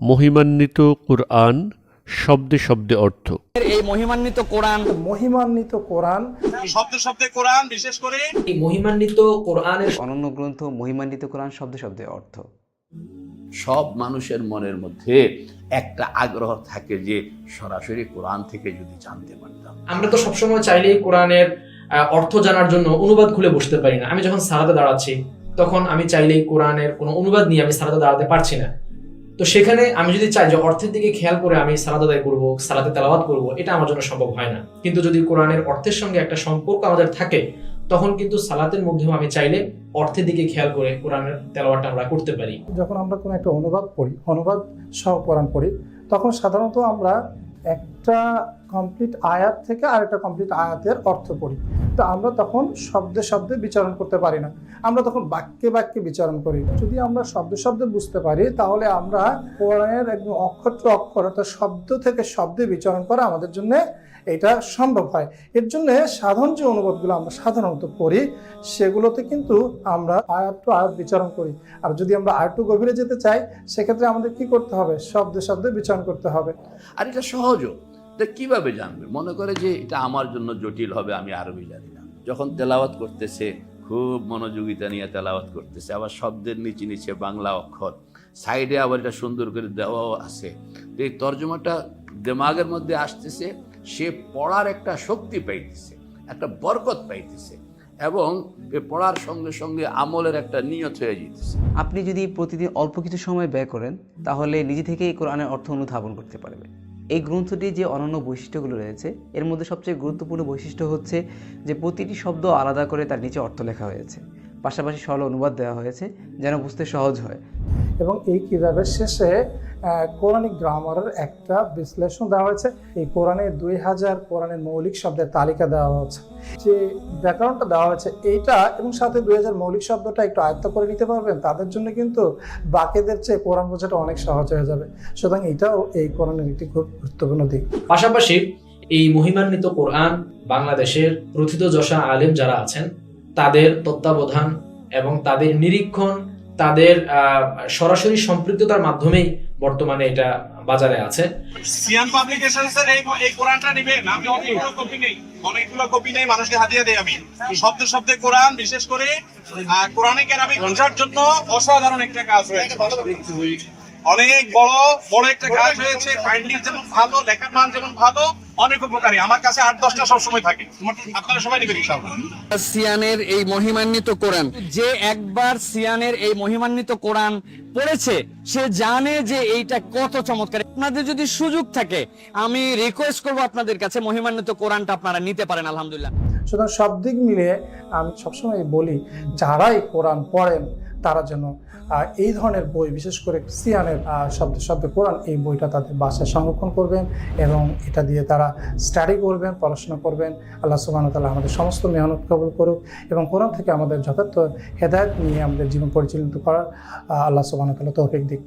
মহিমান্বিত কুরআন শব্দে শব্দে অর্থ। এই মহিমান্বিত কোরআন। মহিমান্বিত কোরআন। শব্দে শব্দে কোরআন বিশেষ করে এই মহিমান্বিত কোরআনের অনন্য গ্রন্থ মহিমান্বিত কোরআন শব্দ শব্দে অর্থ। সব মানুষের মনের মধ্যে একটা আগ্রহ থাকে যে সরাসরি কোরআন থেকে যদি জানতে পারতাম। আমরা তো সবসময় চাইলেই কোরআনের আহ, অর্থ জানার জন্য অনুবাদ খুলে বসতে পারি না। আমি যখন সালাতে দাঁড়াচ্ছি তখন আমি চাইলেই কোরআনের কোনো অনুবাদ নিয়ে আমি সালাতে দাঁড়াতে পারছি না। তো সেখানে আমি যদি চাই যে অর্থের দিকে খেয়াল করে আমি সালাদ আদায় করব, সালাতে তেলাওয়াত করব, এটা আমার জন্য সম্ভব হয় না। কিন্তু যদি কোরআনের অর্থের সঙ্গে একটা সম্পর্ক আমাদের থাকে, তখন কিন্তু সালাতের মধ্যেও আমি চাইলে অর্থের দিকে খেয়াল করে কোরআনের তেলাওয়াতটা আমরা করতে পারি। যখন আমরা কোনো একটা অনুবাদ পড়ি, অনুবাদ সহ কোরআন পড়ি, তখন সাধারণত আমরা একটা কমপ্লিট আয়াত থেকে আরেকটা কমপ্লিট আয়াতের অর্থ পড়ি। তো আমরা তখন শব্দে শব্দে বিচারণ করতে পারি না। আমরা তখন বাক্যে বাক্যে বিচারণ করি। যদি আমরা শব্দে শব্দে বুঝতে পারি, তাহলে আমরা কোরআনের একদম অক্ষর টু অক্ষর অর্থাৎ শব্দ থেকে শব্দে বিচারণ করা আমাদের জন্য এটা সম্ভব হয়। এর জন্য সাধারণ যে অনুবাদগুলো আমরা সাধারণত পড়ি, সেগুলোতে কিন্তু আমরা আয়াত টু আয়াত বিচারণ করি। আর যদি আমরা আর একটু গভীরে যেতে চাই, সেক্ষেত্রে আমাদের কি করতে হবে? শব্দে শব্দে বিচারণ করতে হবে। আর এটা সহজও। এটা কীভাবে জানবে? মনে করে যে এটা আমার জন্য জটিল হবে, আমি আরবি জানি না। যখন তেলাওয়াত করতেছে, খুব মনোযোগিতা নিয়ে তেলাওয়াত করতেছে, আবার শব্দের নিচে নিচে বাংলা অক্ষর। সাইডে আবার এটা সুন্দর করে দেওয়াও আছে। তো এই তর্জমাটা দেমাগের মধ্যে আসতেছে, সে পড়ার একটা শক্তি পাইতেছে, একটা বরকত পাইতেছে, এবং পড়ার সঙ্গে সঙ্গে আমলের একটা নিয়ত হয়ে যেতেছে আপনি যদি প্রতিদিন অল্প কিছু সময় ব্যয় করেন, তাহলে নিজে থেকেই কোরআনের অর্থ অনুধাবন করতে পারবে এই গ্রন্থটি যে অনন্য বৈশিষ্ট্যগুলো রয়েছে, এর মধ্যে সবচেয়ে গুরুত্বপূর্ণ বৈশিষ্ট্য হচ্ছে যে প্রতিটি শব্দ আলাদা করে তার নিচে অর্থ লেখা হয়েছে। পাশাপাশি সরল অনুবাদ দেওয়া হয়েছে যেন বুঝতে সহজ হয়। এবং এই কিতাবের শেষে কোরআনিক গ্রামারের একটা বিশ্লেষণ দেওয়া হয়েছে। এই কোরআনে দুই হাজার কোরআনের মৌলিক শব্দের তালিকা দেওয়া হয়েছে যে ব্যাকরণটা দেওয়া হয়েছে এইটা এবং সাথে দুই হাজার মৌলিক শব্দটা একটু আয়ত্ত করে নিতে পারবেন, তাদের জন্য কিন্তু বাকিদের চেয়ে কোরআন বোঝাটা অনেক সহজ হয়ে যাবে। সুতরাং এটাও এই কোরআনের একটি খুব গুরুত্বপূর্ণ দিক। পাশাপাশি এই মহিমান্বিত কোরআন বাংলাদেশের প্রথিত যশা আলেম যারা আছেন, তাদের তত্ত্বাবধান এবং তাদের নিরীক্ষণ তাদের সরাসরি সম্পৃক্ততার মাধ্যমেই বর্তমানে এটা বাজারে আছে। পাবলিকেশনস এর এই এই কোরআনটা নেবেন আমি অনেকগুলো কপি নেই, অনেকগুলো কপি নেই, মানুষকে হাতিয়ে দেই আমি। শব্দে শব্দে কোরআন, বিশেষ করে কোরআনে কেরামি বোঝার জন্য অসাধারণ একটা কাজ হয়েছে। অনেক বড় বড় একটা কাজ হয়েছে ফাইন্ডিং যেমন ভালো, লেখার মান যেমন ভালো অনেক উপকারী। আমার কাছে আট দশটা সবসময় থাকে। আপনারা সবাই নেবেন ইনশাআল্লাহ। সিয়ানের এই মহিমান্বিত কোরআন। যে একবার সিয়ানের এই মহিমান্বিত কোরআন পড়েছে সে জানে যে এইটা কত চমৎকার। আপনাদের যদি সুযোগ থাকে আমি রিকোয়েস্ট করব আপনাদের কাছে মহিমান্বিত কোরআনটা আপনারা নিতে পারেন আলহামদুলিল্লাহ। সুতরাং সব দিক মিলে আমি সবসময় বলি যারাই কোরআন পড়েন তারা যেন এই ধরনের বই বিশেষ করে সিয়ানের শব্দ শব্দ কোরআন এই বইটা তাদের বাসায় সংরক্ষণ করবেন এবং এটা দিয়ে তারা স্টাডি করবেন পড়াশোনা করবেন। আল্লাহ সুবাহ তাল্লাহ আমাদের সমস্ত মেহনত কবল করুক এবং কোরআন থেকে আমাদের যথার্থ হেদায়ত নিয়ে আমাদের জীবন পরিচালিত করার আল্লাহ সুবাহ তাল্লাহ তৌফিক দিক।